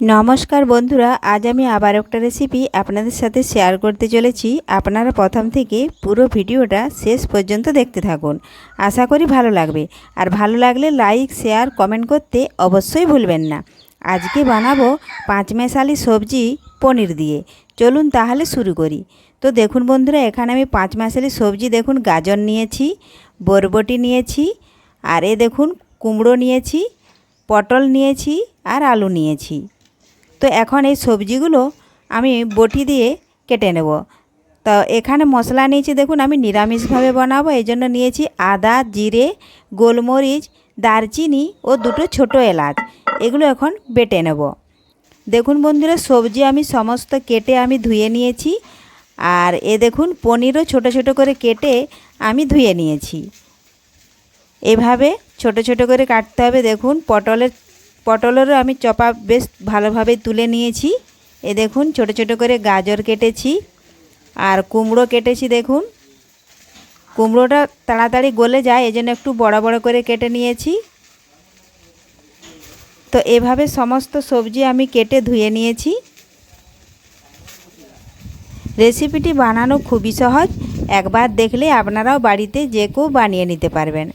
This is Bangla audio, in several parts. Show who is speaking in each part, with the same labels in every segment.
Speaker 1: নমস্কার বন্ধুরা, আজ আমি আবার একটা রেসিপি আপনাদের সাথে শেয়ার করতে চলেছি। আপনারা প্রথম থেকে পুরো ভিডিওটা শেষ পর্যন্ত দেখতে থাকুন। আশা করি ভালো লাগবে। আর ভালো লাগলে লাইক শেয়ার কমেন্ট করতে অবশ্যই ভুলবেন না। আজকে বানাবো পাঁচ মেশালি সবজি পনির দিয়ে। চলুন তাহলে শুরু করি। তো দেখুন বন্ধুরা, এখানে আমি পাঁচ মেশালি সবজি দেখুন, গাজর নিয়েছি, বরবটি নিয়েছি, আর এ দেখুন কুমড়ো নিয়েছি, পটল নিয়েছি, আর আলু নিয়েছি। তো এখন এই সবজিগুলো আমি বটি দিয়ে কেটে নেব। তো এখানে মশলা নিয়েছি, দেখুন আমি নিরামিষভাবে বানাবো, এই জন্য নিয়েছি আদা, জিরে, গোলমরিচ, দারচিনি ও দুটো ছোট এলাচ। এগুলো এখন বেটে নেব। দেখুন বন্ধুরা, সবজি আমি সমস্ত কেটে আমি ধুয়ে নিয়েছি, আর এ দেখুন পনিরও ছোট ছোট করে কেটে আমি ধুয়ে নিয়েছি। এভাবে ছোট ছোট করে কাটতে হবে। দেখুন পটলের পটলেরও আমি চপা বেশ ভালোভাবে তুলে নিয়েছি। এ দেখুন, ছোট ছোট করে গাজর কেটেছি আর কুমড়ো কেটেছি, দেখুন। কুমড়োটা তাড়াতাড়ি গলে যায়, এজন্য একটু বড় বড় করে কেটে নিয়েছি। তো এভাবে সমস্ত সবজি আমি কেটে ধুয়ে নিয়েছি। রেসিপিটি বানানো খুবই সহজ। একবার দেখলে আপনারাও বাড়িতে যে কেউ বানিয়ে নিতে পারবেন।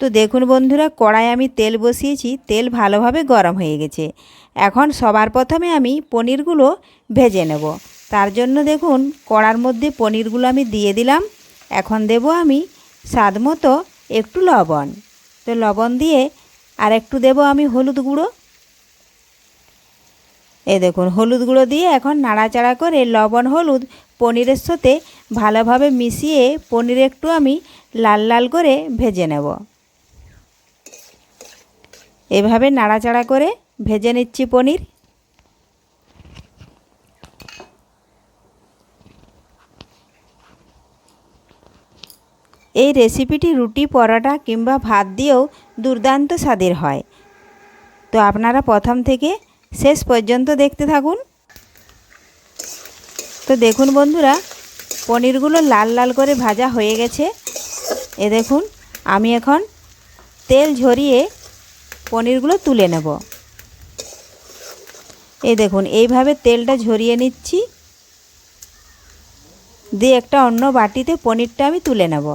Speaker 1: তো দেখুন বন্ধুরা, কড়াই আমি তেল বসিয়েছি, তেল ভালোভাবে গরম হয়ে গেছে। এখন সবার প্রথমে আমি পনিরগুলো ভেজে নেব। তার জন্য দেখুন, কড়ার মধ্যে পনিরগুলো আমি দিয়ে দিলাম। এখন দেব আমি স্বাদ মতো একটু লবণ। তো লবণ দিয়ে আর একটু দেব আমি হলুদ গুঁড়ো। এ দেখুন, হলুদ গুঁড়ো দিয়ে এখন নাড়াচাড়া করে লবণ, হলুদ পনিরের সাথে ভালোভাবে মিশিয়ে পনির একটু আমি লাল লাল করে ভেজে নেব। এভাবে নাড়াচাড়া করে ভেজে নিচ্ছি পনির। এই রেসিপিটি রুটি, পরোটা কিংবা ভাত দিয়েও দুর্দান্ত স্বাদের হয়। তো আপনারা প্রথম থেকে শেষ পর্যন্ত দেখতে থাকুন। তো দেখুন বন্ধুরা, পনিরগুলো লাল লাল করে ভাজা হয়ে গেছে। এ দেখুন, আমি এখন তেল ঝরিয়ে পনিরগুলো তুলে নেব। এই দেখুন, এইভাবে তেলটা ঝরিয়ে নিচ্ছি। দিয়ে একটা অন্য বাটিতে পনিরটা আমি তুলে নেব।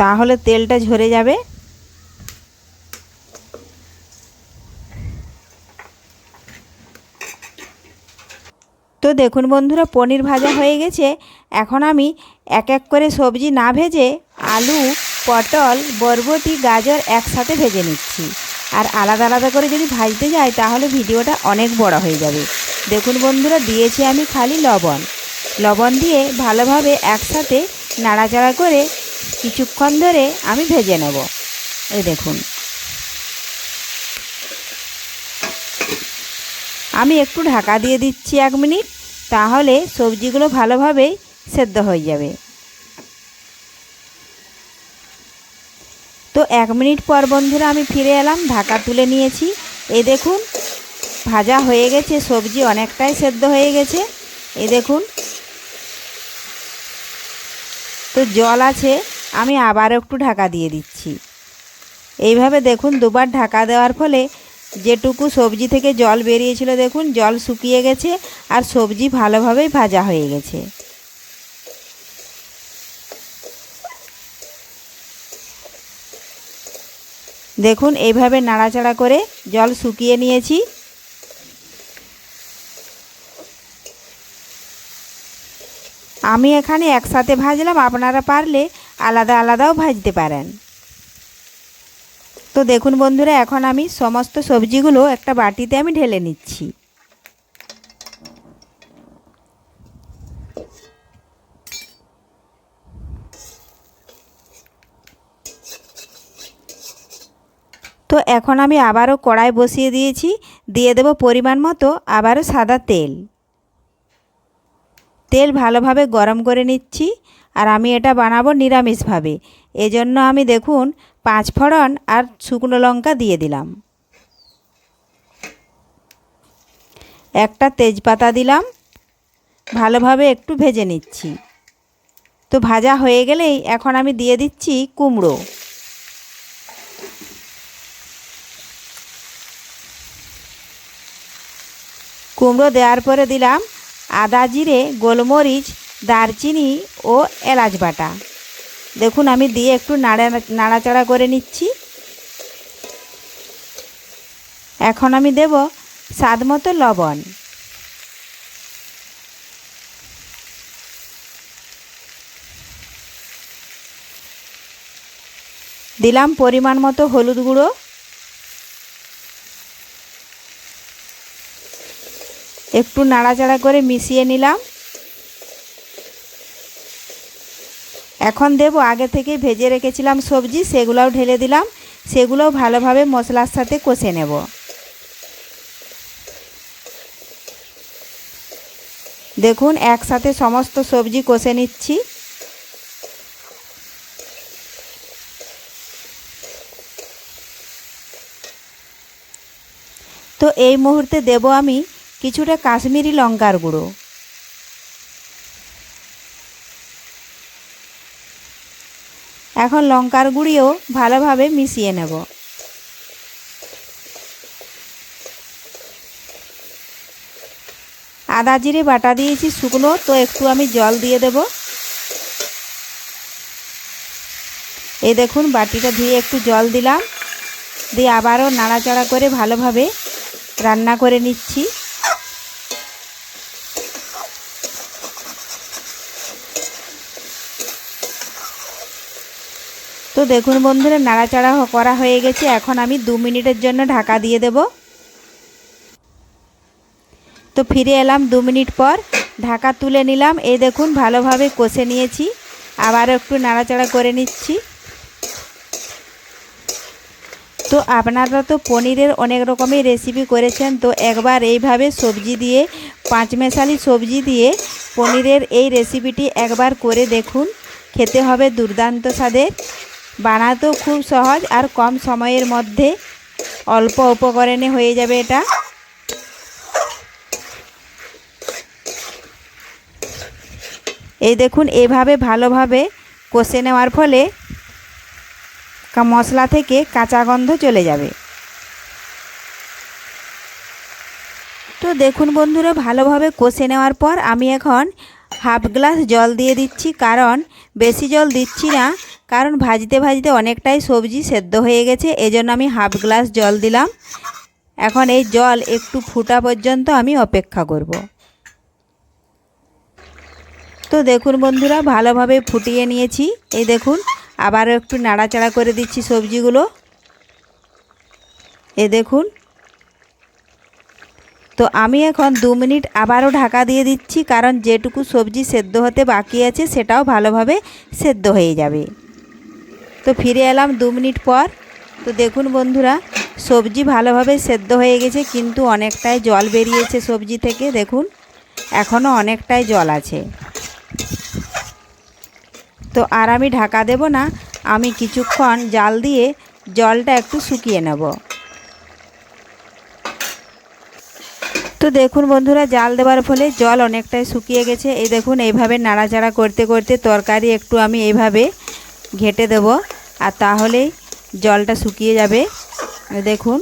Speaker 1: তাহলে তেলটা ঝরে যাবে। তো দেখুন বন্ধুরা, পনির ভাজা হয়ে গেছে। এখন আমি এক এক করে সবজি না ভেজে আলু, পটল, বরবটি, গাজর একসাথে ভেজে নিচ্ছি। আর আলাদা আলাদা করে যদি ভাজতে যাই, তাহলে ভিডিওটা অনেক বড় হয়ে যাবে। দেখুন বন্ধুরা, দিয়েছি আমি খালি লবণ। লবণ দিয়ে ভালোভাবে একসাথে নাড়াচাড়া করে কিছুক্ষণ ধরে আমি ভেজে নেব। এই দেখুন। আমি একটু ঢাকা দিয়ে দিচ্ছি এক মিনিট। তাহলে সবজিগুলো ভালোভাবেই সেদ্ধ হয়ে যাবে। তো এক মিনিট পর বন্ধুরা আমি ফিরে এলাম, ঢাকা তুলে নিয়েছি। এই দেখুন, ভাজা হয়ে গেছে, সবজি অনেকটাই সেদ্ধ হয়ে গেছে। এই দেখুন, তো জল আছে, আমি আবার একটু ঢাকা দিয়ে দিচ্ছি। এইভাবে দেখুন, দুবার ঢাকা দেওয়ার ফলে যেটুকু সবজি থেকে জল বেরিয়েছিল দেখুন, জল শুকিয়ে গেছে আর সবজি ভালোভাবেই ভাজা হয়ে গেছে। দেখুন, এইভাবে নাড়াচাড়া করে জল শুকিয়ে নিয়েছি। আমি এখানে একসাথে ভাজলাম, আপনারা পারলে আলাদা আলাদাও ভাজতে পারেন। তো দেখুন বন্ধুরা, এখন আমি সমস্ত সবজিগুলো একটা বাটিতে আমি ঢেলে নিচ্ছি। তো এখন আমি আবারও কড়াই বসিয়ে দিয়েছি, দিয়ে দেব পরিমাণ মতো আবারও সাদা তেল। তেল ভালোভাবে গরম করে নিচ্ছি, আর আমি এটা বানাবো নিরামিষভাবে। এজন্য আমি দেখুন পাঁচ ফোড়ন আর শুকনো লঙ্কা দিয়ে দিলাম। একটা তেজপাতা দিলাম। ভালোভাবে একটু ভেজে নিচ্ছি। তো ভাজা হয়ে গেলেই এখন আমি দিয়ে দিচ্ছি কুমড়ো। কুমড়ো দেওয়ার পরে দিলাম আদা জিরে, গোলমরিচ, দারচিনি ও এলাচ বাটা। দেখুন, আমি দিয়ে একটু নাড়া, নাড়াচাড়া করে নিচ্ছি। এখন আমি দেব স্বাদ মতো লবণ। দিলাম পরিমাণ মতো হলুদ গুঁড়ো। একটু নাড়াচাড়া করে মিশিয়ে নিলাম। এখন দেব, আগে থেকে ভেজে রেখেছিলাম সবজি, সেগুলোও ঢেলে দিলাম। সেগুলোও ভালোভাবে মশলার সাথে কষে নেব। দেখুন, একসাথে সমস্ত সবজি কষে নিচ্ছি। তো এই মুহূর্তে দেব আমি কিছুটা কাশ্মীরি লঙ্কার গুঁড়ো। এখন লঙ্কার গুঁড়িও ভালোভাবে মিশিয়ে নেব। আদা জিরে বাটা দিয়েছি শুকনো, তো একটু আমি জল দিয়ে দেব। এই দেখুন, বাটিটা ধুয়ে একটু জল দিলাম। দিয়ে আবারও নাড়াচাড়া করে ভালোভাবে রান্না করে নিচ্ছি। তো দেখুন বন্ধুরা, নাড়াচাড়া করা হয়ে গেছে। এখন আমি দু মিনিটের জন্য ঢাকা দিয়ে দেব। তো ফিরে এলাম দু মিনিট পর। ঢাকা তুলে নিলাম। এই দেখুন, ভালোভাবে কষে নিয়েছি। আবার একটু নাড়াচাড়া করে নিচ্ছি। তো আপনারা তো পনিরের অনেক রকমের রেসিপি করেছেন। তো একবার এইভাবে সবজি দিয়ে পাঁচমেশালি সবজি দিয়ে পনিরের এই রেসিপিটি একবার করে দেখুন। খেতে হবে দুর্দান্ত স্বাদের। বানাতেও খুব সহজ আর কম সময়ের মধ্যে অল্প উপকরণে হয়ে যাবে এটা। এই দেখুন, এভাবে ভালোভাবে কষে নেওয়ার ফলে মশলা থেকে কাঁচা গন্ধ চলে যাবে। তো দেখুন বন্ধুরা, ভালোভাবে কষে নেওয়ার পর আমি এখন হাফ গ্লাস জল দিয়ে দিচ্ছি, কারণ বেশি জল দিচ্ছি না, কারণ ভাজতে ভাজতে অনেকটাই সবজি সেদ্ধ হয়ে গেছে, এজন্য আমি হাফ গ্লাস জল দিলাম। এখন এই জল একটু ফুটা পর্যন্ত আমি অপেক্ষা করব। তো দেখুন বন্ধুরা, ভালোভাবে ফুটিয়ে নিয়েছি। এই দেখুন, আবারও একটু নাড়াচাড়া করে দিচ্ছি সবজিগুলো। এ দেখুন তো আমি এখন দু মিনিট আবারও ঢাকা দিয়ে দিচ্ছি, কারণ যেটুকু সবজি সেদ্ধ হতে বাকি আছে সেটাও ভালোভাবে সেদ্ধ হয়ে যাবে। তো ফিরে এলাম দু মিনিট পর। তো দেখুন বন্ধুরা, সবজি ভালোভাবে সেদ্ধ হয়ে গেছে, কিন্তু অনেকটাই জল বেরিয়েছে সবজি থেকে, দেখুন, এখনও অনেকটাই জল আছে। তো আর আমি ঢাকা দেব না, আমি কিছুক্ষণ জাল দিয়ে জলটা একটু শুকিয়ে নেব। তো দেখুন বন্ধুরা, জাল দেওয়ার ফলে জল অনেকটাই শুকিয়ে গেছে। এই দেখুন, এইভাবে নাড়াচাড়া করতে করতে তরকারি একটু আমি এইভাবে ঘেটে দেব, আর তাহলেই জলটা শুকিয়ে যাবে। দেখুন।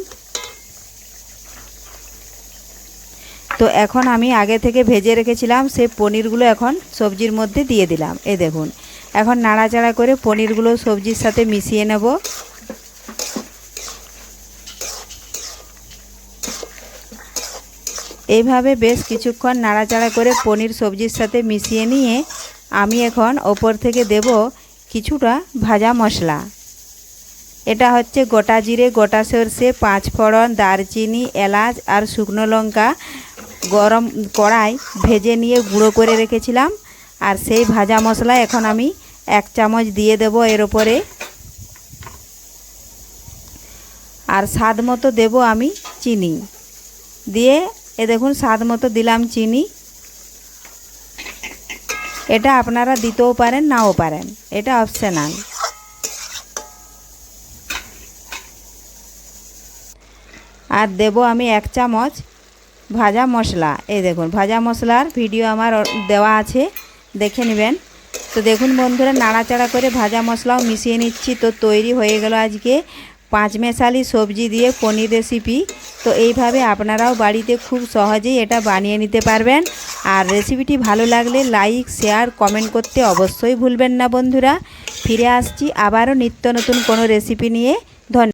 Speaker 1: তো এখন আমি আগে থেকে ভেজে রেখেছিলাম সেই পনিরগুলো এখন সবজির মধ্যে দিয়ে দিলাম। এই দেখুন, এখন নাড়াচাড়া করে পনিরগুলো সবজির সাথে মিশিয়ে নেব। এইভাবে বেশ কিছুক্ষণ নাড়াচাড়া করে পনির সবজির সাথে মিশিয়ে নিয়ে আমি এখন ওপর থেকে দেব কিছুটা ভাজা মশলা। এটা হচ্ছে গোটা জিরে, গোটা সর্ষে, পাঁচ ফোড়ন, দারচিনি, এলাচ আর শুকনো লঙ্কা গরম কড়াই ভেজে নিয়ে গুঁড়ো করে রেখেছিলাম। আর সেই ভাজা মশলা এখন আমি এক চামচ দিয়ে দেব এর ওপরে। আর স্বাদ মতো দেব আমি চিনি। দিয়ে এ দেখুন, স্বাদ মতো দিলাম চিনি। এটা আপনারা দিতেও পারেন, নাও পারেন। এটা অপশনাল আর দেব আমি এক চামচ ভাজা মশলা। এই দেখুন, ভাজা মশলার ভিডিও আমার দেওয়া আছে, দেখে নেবেন। তো দেখুন বন্ধুরা, নাড়াচাড়া করে ভাজা মশলাও মিশিয়ে নিচ্ছি। তো তৈরি হয়ে গেল আজকে। পাঁচ মেশালি সবজি দিয়ে পনির রেসিপি তো এইভাবে আপনারাও বাড়িতে খুব সহজেই এটা বানিয়ে নিতে পারবেন। আর রেসিপিটি ভালো লাগলে লাইক শেয়ার কমেন্ট করতে অবশ্যই ভুলবেন না বন্ধুরা। ফিরে আসছি আবারও নিত্য নতুন কোনো রেসিপি নিয়ে। ধন্যবাদ।